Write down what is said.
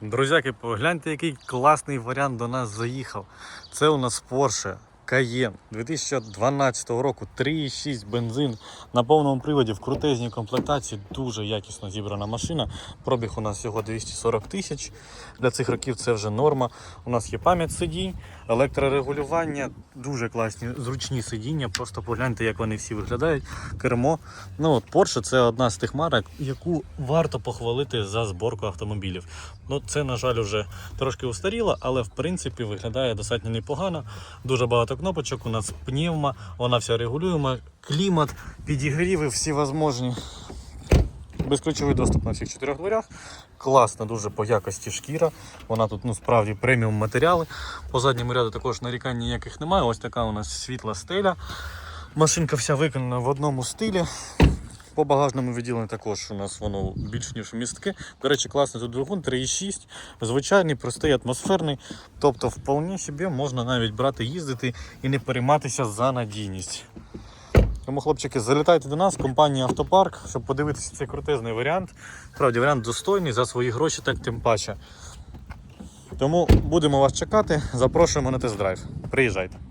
Друзяки, погляньте, який класний варіант до нас заїхав. Це у нас Porsche Cayenne 2012 року, 3,6 бензин на повному приводі в крутезній комплектації. Дуже якісно зібрана машина. Пробіг у нас всього 240 тисяч. Для цих років це вже норма. У нас є пам'ять сидінь, електрорегулювання, дуже класні, зручні сидіння. Просто погляньте, як вони всі виглядають. Кермо. Ну от Porsche це одна з тих марок, яку варто похвалити за зборку автомобілів. Ну це, на жаль, вже трошки устаріло, але в принципі виглядає достатньо непогано. Дуже багато кнопочок. У нас пневма, вона вся регулюємо, клімат, підігріви всі можливі. Безключовий доступ на всіх чотирьох дверях. Класна дуже по якості шкіра. Вона тут ну, справді преміум матеріали. По задньому ряду також нарікань ніяких немає. Ось така у нас світла стеля. Машинка вся виконана в одному стилі. По багажному відділенню також у нас воно більш ніж містке. До речі, класний тут двигун 3,6, звичайний, простий, атмосферний. Тобто, вполне собі можна навіть брати, їздити і не перейматися за надійність. Тому, хлопчики, залітайте до нас, компанія Автопарк, щоб подивитися цей крутезний варіант. Справді, варіант достойний за свої гроші, так тим паче. Тому будемо вас чекати. Запрошуємо на тест-драйв. Приїжджайте.